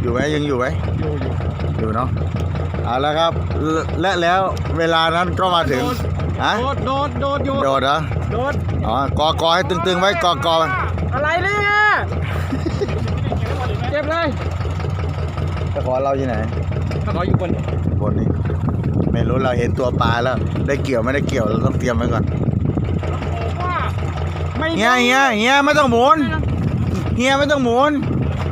อยู่ไหมยังอยู่ไหมอยู่อยู่อยู่เนาะเอาแล้วครับและและแล้วเวลานั้นก็มาถึงฮะโดดโดดโดดอยู่โดดเหรอโดดอ๋อกอกอให้ตึงๆไว้กอกออะไรเนี่ยเจ็บเลยตะขอเราอยู่ไหนถ้าขออยู่บนบนนี้ไม่รู้เราเห็นตัวปลาแล้ว ได้เกี่ยวไม่ได้เกี่ยวเราต้องเตรียมไว้ก่อนว่าไม่เฮียเฮียเฮียไม่ต้องหมุนเฮียไม่ต้องหมุน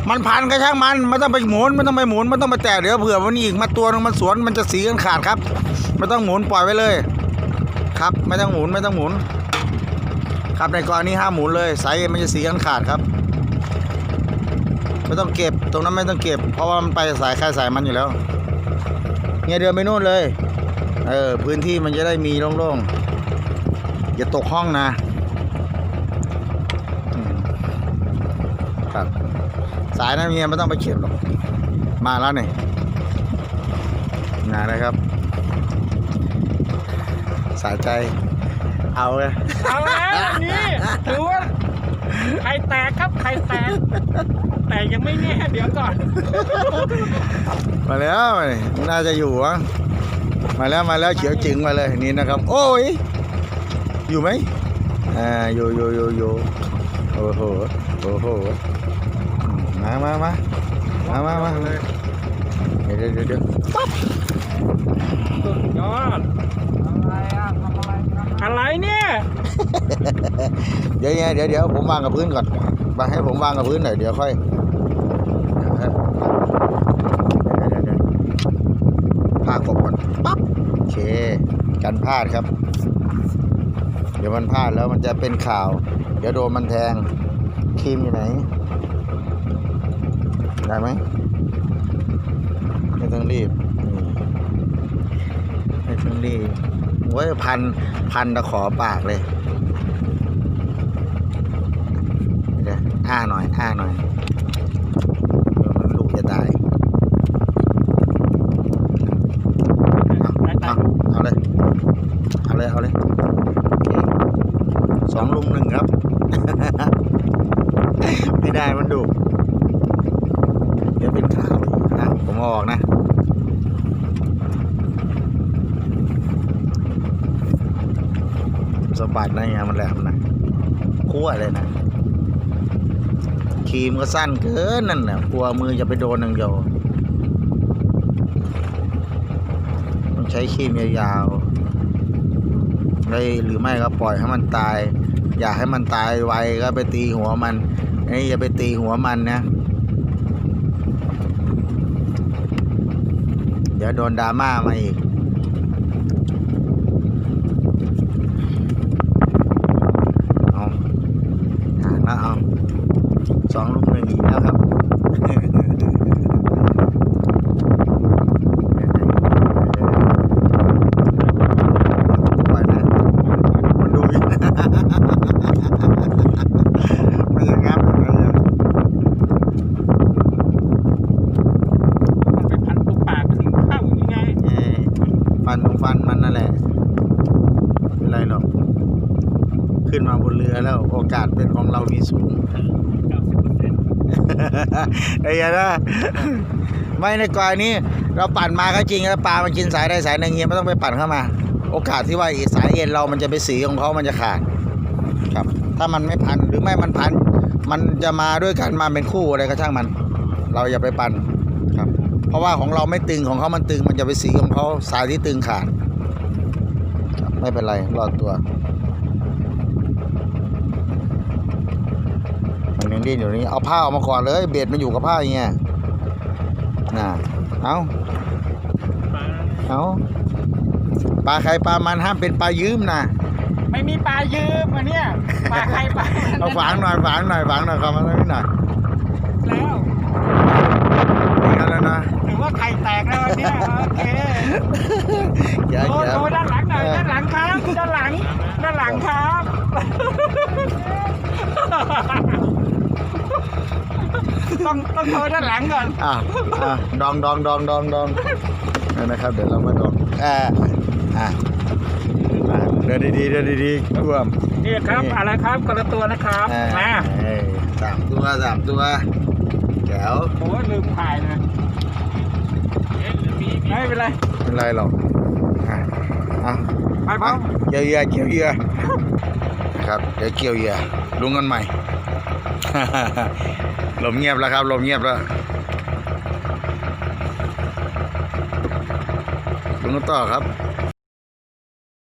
มันพันกระช่างมันไม่ต้องไปหมุนไม่ต้องไปหมุนไม่ต้องไปแตะเดี๋ยวเผื่อมันนี่อีกมาตัวนึงมันสวนมันจะสีกันขาดครับไม่ต้องหมุนปล่อยไว้เลย ครับไม่ต้องหมุนไม่ต้องหมุน ครับในกรณีห้ามหมุนเลยสายมันจะสีกันขาดครับ ไม่ต้องเก็บตรงนั้นไม่ต้องเก็บ เพราะว่ามันไปสายใครสายมันอยู่แล้วเฮียเดินไปนู่นเลย เออพื้นที่มันจะได้มีโล่งๆอย่าตกห้องนะครับ สายนั้นเมียไม่ต้องไปเข็บหรอก มาแล้วนี่นานะครับ สายใจเอาเลยเอาแล้วนี่ถือว่าไข่แตกครับไข่แตกแต่ยังไม่แน่เดี๋ยวก่อน มาแล้วนี่น่าจะอยู่วะมาแล้วมาแล้วเขียวจึงมาเลยนี่นะครับ โอ้ยอยู่ไหมอ่าอยู่อยู่อยู่อยู่โอ้โหโอ้โห มามามามามามาเดี๋ยวเดี๋ยวเดี๋ยวเดี๋ยวสุดยอดอะไรอะทำอะไรอะไรเนี่ย เดี๋ยวเดี๋ยวเดี๋ยวผมวางกับพื้นก่อนมาให้ผมวางกับพื้นหน่อยเดี๋ยวค่อยเดี๋ยวเดี๋ยวเดี๋ยวผ้ากบก่อนปั๊บโอเคกันพลาดครับ เดี๋ยวมันพลาดแล้วมันจะเป็นข่าว เดี๋ยวโดนมันแทงครีมอยู่ไหน ได้ไหมไม่ต้องรีบนี่ไม่ต้องรีบโอ้ยพันพันตะขอปากเลยเดี๋ยวอ้าหน่อย อ้าหน่อยเดี๋ยวมันลูกจะตายเอาเอาเอาเลย เอาเลย เอาเลยโอเคสองลุมหนึ่งครับ ไม่ได้มันดุเดี๋ยวเป็นข่าวอีก ออกนะสะบัดนะเนี่ยมันแหลมนะคั่วเลยนะครีมก็สั้นเกินนั่นนะกลัวมือจะไปโดนอย่างเดียวต้องใช้ครีมยาวๆได้หรือไม่ก็ปล่อยให้มันตาย อยากให้มันตายไวก็ไปตีหัวมันไอ้อย่าไปตีหัวมันนะ เดี๋ยวโดนดราม่ามาอีก เอาห่างแล้วเอาสองลูกหนึ่งอีกแล้วครับ ปล่อยนะมันดูอีก ไม่อยังงับไม่อยัง มันไปพันตุกปากถึงเข้าอย่างนี้ไง เอ้ย ฟันตรงฟันมันนั่นแหละไม่เป็นไรหรอก ขึ้นมาบนเรือแล้ว โอกาสเป็นของเรามีสูงเก้าสิบเปอร์เซ็นต์ไอ้ยานะไม่ในกรณีเราปั่นมาก็จริงแล้วปลามันกินสายใดสายหนึ่งเงี้ยไม่ต้องไปปั่นเข้ามา โอกาสที่ว่าอีสายเอ็นเรามันจะไปสีของเขามันจะขาด ครับ ถ้ามันไม่พันหรือไม่มันพัน มันจะมาด้วยกันมาเป็นคู่อะไรก็ช่างมัน เราอย่าไปปั่น ครับ เพราะว่าของเราไม่ตึงของเขามันตึงมันจะไปสีของเขาสายที่ตึงขาดครับไม่เป็นไรรอดตัวมันยังดิ้นอยู่นี่เอาผ้าออกมาก่อนเลยเบ็ดมันอยู่กับผ้าอย่างเงี้ยน่ะเอาเอาปลาใครปลามันห้ามเป็นปลายืมนะไม่มีปลายืมอันเนี้ยปลาใครปลามันเอาฝางหน่อยฝางหน่อยฝางหน่อยเข้ามาตรงนี้หน่อยแล้ว อย่างนั้นแล้วนะ ถือว่าไข่แต กแล้ววันเนี้ยโอเคอย่าโดอย่าโดด้านหลังหน่อยด้านหลังครับด้านหลังด้านหลังครับต้องต้องโทรด้านหลังก่อนอะอะดองดองดองดองดองนั่นนะครับ เดี๋ยวเรามาดองอ่าอะอะเดินดีๆเดินดีๆท่วม นี่ครับอะไรครับคนละตัวนะครับอ่ามาเอ้ยสามตัวสามตัวโอเคแจ๋วผมว่าลืมถ่ายเลยไม่ เป็นไรไม่เป็นไรหรอกอะอะไปพร้ออะมเกี่ยวเหยื่อเกี่ยวเหยื่อนะครับเดี๋ยวเกี่ยวเหยื่อลุงกันใหม่ลมเงียบแล้วครับลมเงียบแล้วลุงกันต่อครับ